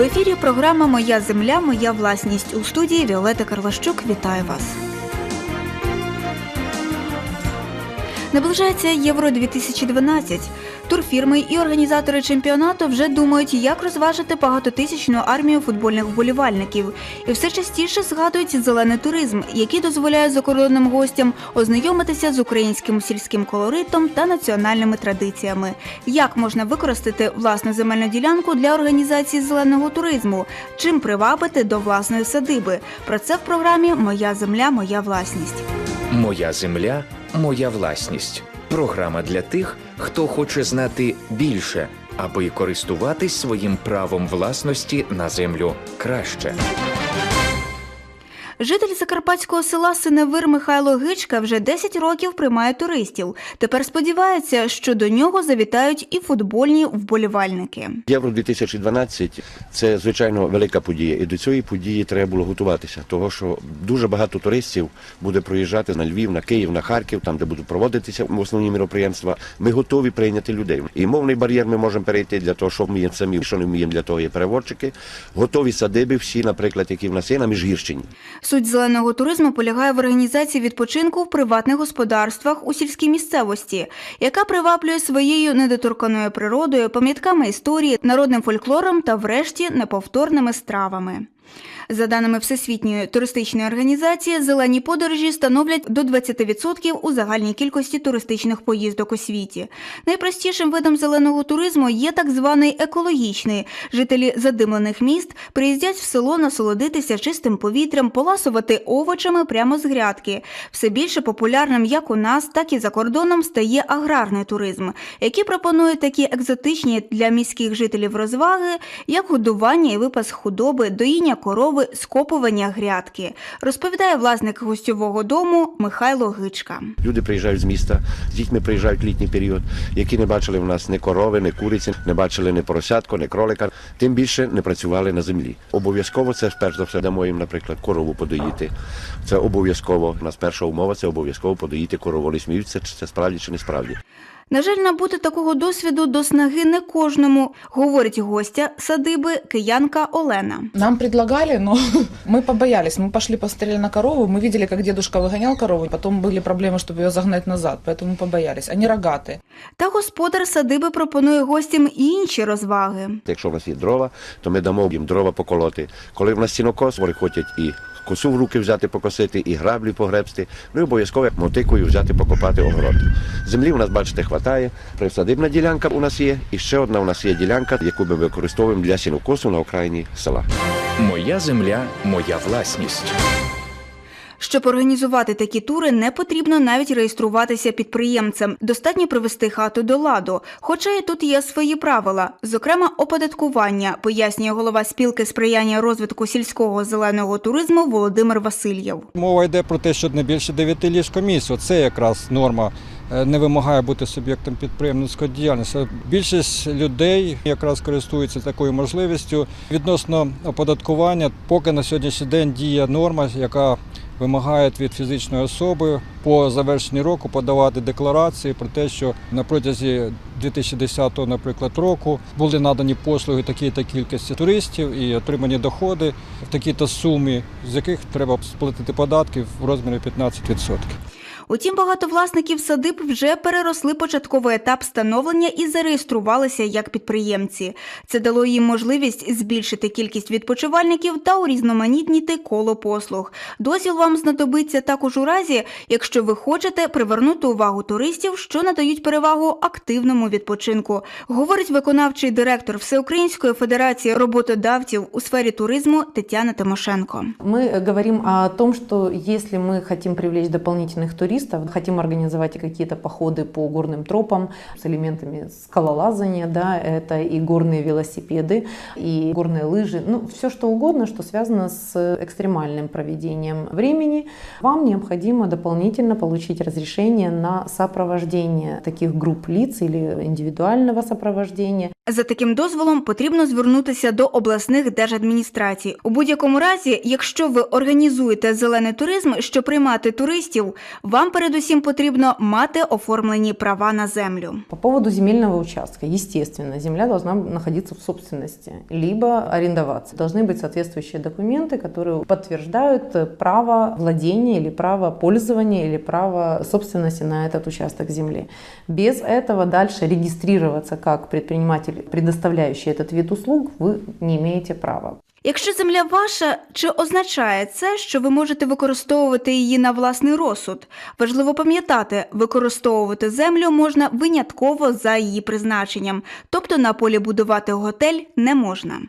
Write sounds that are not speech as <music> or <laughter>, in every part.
В ефірі програма Моя земля, моя власність у студії Віолета Карлащук. Вітаю вас. Наближається Євро 2012 Турфірми і організатори чемпіонату вже думають, як розважити багатотисячну армію футбольних вболівальників, і все частіше згадують зелений туризм, який дозволяє закордонним гостям ознайомитися з українським сільським колоритом та національними традиціями. Як можна використати власну земельну ділянку для організації зеленого туризму? Чим привабити до власної садиби? Про це в програмі Моя земля, моя власність. Моя земля, моя власність. Програма для тих, хто хоче знати більше, аби користуватись своїм правом власності на землю краще. Житель закарпатського села Синевир Михайло Гичка вже 10 років приймає туристів. Тепер сподівається, що до нього завітають і футбольні вболівальники. Євро 2012 це звичайно велика подія, і до цієї події треба було готуватися, того що дуже багато туристів буде проїжджати на Львів, на Київ, на Харків, там де будуть проводитися основні міроприємства. Ми готові прийняти людей. І мовний бар'єр ми можемо перейти для того, що вміємо самі, що не вміємо для того є переводчики. Готові садиби, всі, наприклад, які в нас є на Міжгірщині. Суть зеленого туризму полягає в організації відпочинку в приватних господарствах у сільській місцевості, яка приваблює своєю недоторканою природою, пам'ятками історії, народним фольклором та, врешті, неповторними стравами. За даними Всесвітньої туристичної організації, зелені подорожі становлять до 20% у загальній кількості туристичних поїздок у світі. Найпростішим видом зеленого туризму є так званий екологічний. Жителі задимлених міст приїздять в село насолодитися чистим повітрям, поласувати овочами прямо з грядки. Все більше популярним як у нас, так і за кордоном стає аграрний туризм, який пропонує такі екзотичні для міських жителів розваги, як годування і випас худоби, доїння корови, скопування грядки, розповідає власник гостьового дому Михайло Гичка. Люди приїжджають з міста, з дітьми приїжджають в літній період, які не бачили в нас ні корови, ні куриці, не бачили ні поросятку, ні кролика, тим більше не працювали на землі. Обов'язково це перш за все дамо їм, наприклад, корову подоїти. Це обов'язково. У нас перша умова це обов'язково подоїти корову. Вони сміються, чи це справді чи не справді. На жаль, набути такого досвіду до снаги не кожному, говорить гостя садиби киянка Олена. Нам предлагали, но <laughs> мы побоялись. Мы пошли посмотрели на корову, мы видели, как дедушка выгонял корову, потом были проблемы, чтобы ее загнать назад, поэтому побоялись. Они рогатые. Та господар садиби пропонує гостям і інші розваги. Якщо в нас є дрова, то ми дамо їм дрова поколоти. Коли в нас сінокос, вони хочуть і косу в руки взяти покосити, і граблі погребсти. Ну і обов'язково мотикою взяти покопати огород. Землі у нас, бачите, хватає. Присадибна ділянка у нас є, і ще одна у нас є ділянка, яку ми використовуємо для сінокосу на окраїні села. Моя земля, моя власність. Щоб організувати такі тури, не потрібно навіть реєструватися підприємцем. Достатньо привести хату до ладу. Хоча і тут є свої правила, зокрема оподаткування, пояснює голова спілки сприяння розвитку сільського зеленого туризму Володимир Васильєв. Мова йде про те, що не більше 9 ліжкомісць. Це якраз норма е, не вимагає бути суб'єктом підприємницької діяльності. Більшість людей якраз користуються такою можливістю. Відносно оподаткування, поки на сьогоднішній день діє норма, яка вимагає від фізичної особи по завершенні року подавати декларації про те, що на протязі 2010 наприклад, року були надані послуги такій-то кількості туристів і отримані доходи в такій-то сумі, з яких треба сплатити податки в розмірі 15%. Утім, багато власників садиб вже переросли початковий етап становлення і зареєструвалися як підприємці. Це дало їм можливість збільшити кількість відпочивальників та урізноманітніти коло послуг. Дозвіл вам знадобиться також у разі, якщо ви хочете привернути увагу туристів, що надають перевагу активному відпочинку, говорить виконавчий директор Всеукраїнської федерації роботодавців у сфері туризму Тетяна Тимошенко. Мы говорим о том, что если мы хотим привлечь дополнительных туристов, хотим организовать какие-то походы по горным тропам с элементами скалолазания, да, это и горные велосипеды, и горные лыжи, ну, все что угодно, что связано с экстремальным проведением времени, вам необходимо дополнительно получить разрешение на сопровождение таких групп лиц или индивидуального сопровождения. За таким дозволом потрібно звернутися до обласних держадміністрацій. У будь-якому разі, якщо ви організуєте зелений туризм, що приймати туристів, вам передусім потрібно мати оформлені права на землю. По поводу земельного участка, естественно, земля должна находиться в собственности, либо арендоваться. Должны быть соответствующие документы, которые подтверждают э, право владения или право пользования или право собственности на этот участок земли. Без этого дальше регистрироваться как предприниматель, предоставляющий этот вид услуг, вы не имеете права. Якщо земля ваша, чи означає це, що ви можете використовувати її на власний розсуд? Важливо пам'ятати, використовувати землю можна винятково за її призначенням, тобто на полі будувати готель не можна.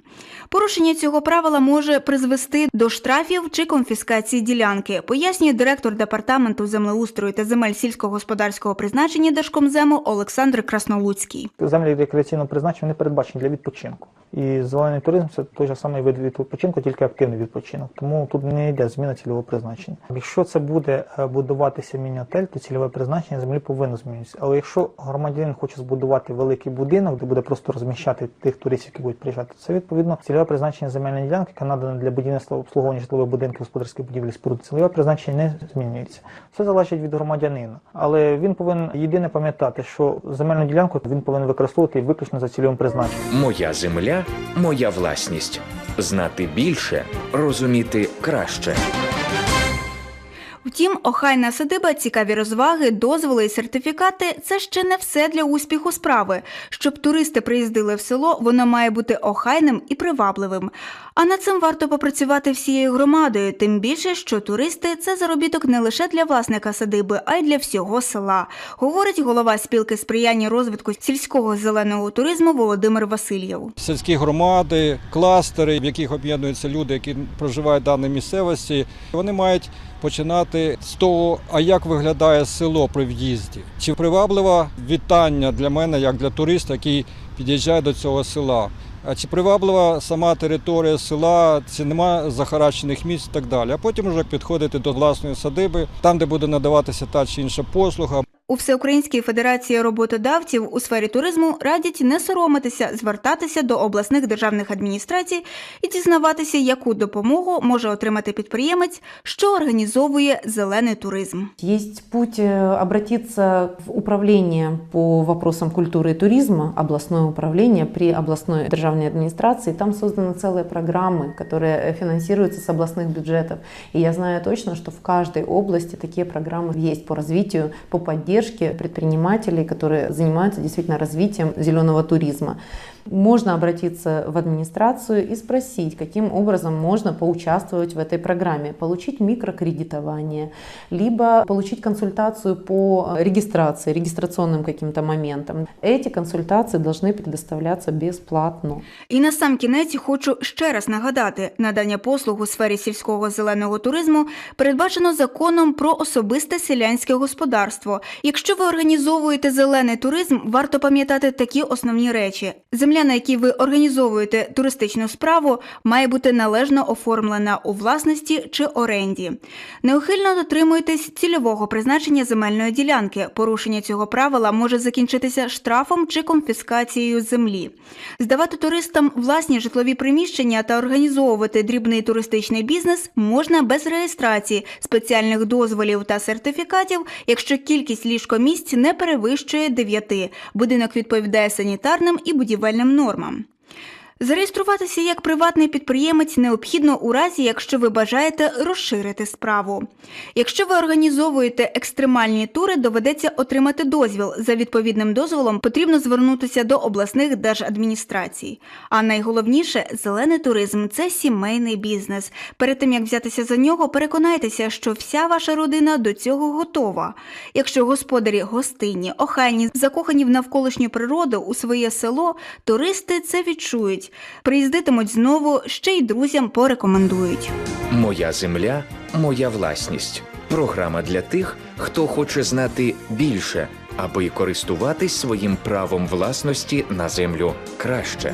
Порушення цього правила може призвести до штрафів чи конфіскації ділянки, пояснює директор департаменту землеустрою та земель сільськогосподарського призначення Держкомзему Олександр Краснолуцький. Землі рекреаційного призначення вони передбачені для відпочинку. І зелений туризм це той же самий вид відпочинку, тільки активний відпочинок. Тому тут не йде зміна цільового призначення. Якщо це буде е, будуватися міні-отель, то цільове призначення землі повинно змінитися. Але якщо громадянин хоче збудувати великий будинок, де буде просто розміщати тих туристів, які будуть приїжджати, це відповідно цільове призначення земельної ділянки, яка надана для будівництва обслуговування житлових будинків, господарських будівель споруд. Цільове призначення не змінюється. Все залежить від громадянина, але він повинен єдине пам'ятати, що земельну ділянку він повинен використовувати виключно за цільовим призначенням. Моя земля, моя власність. Знати більше, розуміти краще. Втім, охайна садиба, цікаві розваги, дозволи і сертифікати це ще не все для успіху справи. Щоб туристи приїздили в село, воно має бути охайним і привабливим. А над цим варто попрацювати всією громадою, тим більше, що туристи це заробіток не лише для власника садиби, а й для всього села, говорить голова спілки сприяння розвитку сільського зеленого туризму Володимир Васильєв. Сільські громади, кластери, в яких об'єднуються люди, які проживають в даній місцевості, вони мають починати з того, а як виглядає село при в'їзді. Чи привабливе вітання для мене, як для туриста, який під'їжджає до цього села. А чи приваблива сама територія села, чи нема захарачених місць і так далі. А потім вже підходити до власної садиби, там, де буде надаватися та чи інша послуга. У Всеукраїнській федерації роботодавців у сфері туризму радять не соромитися, звертатися до обласних державних адміністрацій і дізнаватися, яку допомогу може отримати підприємець, що організовує зелений туризм. Есть путь э, обратиться в управление по вопросам культуры и туризма, областное управление при областной державной администрации. Там созданы целые программы, которые э, финансируются с областных бюджетов. И я знаю точно, что в каждой области такие программы есть по развитию, по поддержке предпринимателей, которые занимаются действительно развитием зеленого туризма. Можно обратиться в администрацию и спросить, каким образом можно поучаствовать в этой программе, получить микрокредитование, либо получить консультацию по регистрации, регистрационным каким-то моментам. Эти консультации должны предоставляться бесплатно. І на сам кінець хочу ще раз нагадати: надання послуг у сфері сільського зеленого туризму передбачено законом про особисте селянське господарство. Якщо ви організовуєте зелений туризм, варто пам'ятати такі основні речі: земля, на якій ви організовуєте туристичну справу, має бути належно оформлена у власності чи оренді. Неухильно дотримуйтесь цільового призначення земельної ділянки. Порушення цього правила може закінчитися штрафом чи конфіскацією землі. Здавати туристам власні житлові приміщення та організовувати дрібний туристичний бізнес можна без реєстрації, спеціальних дозволів та сертифікатів, якщо кількість ліжкомісць не перевищує 9. Будинок відповідає санітарним і будівельним нормам. Зареєструватися як приватний підприємець необхідно у разі, якщо ви бажаєте розширити справу. Якщо ви організовуєте екстремальні тури, доведеться отримати дозвіл. За відповідним дозволом потрібно звернутися до обласних держадміністрацій. А найголовніше, зелений туризм це сімейний бізнес. Перед тим як взятися за нього, переконайтеся, що вся ваша родина до цього готова. Якщо господарі гостинні, охайні, закохані в навколишню природу у своє село, туристи це відчують. Приїздитимуть знову, ще й друзям порекомендують. Моя земля, моя власність. Програма для тих, хто хоче знати більше, аби користуватись своїм правом власності на землю краще.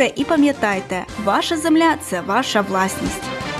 добре і пам'ятайте, ваша земля це ваша власність.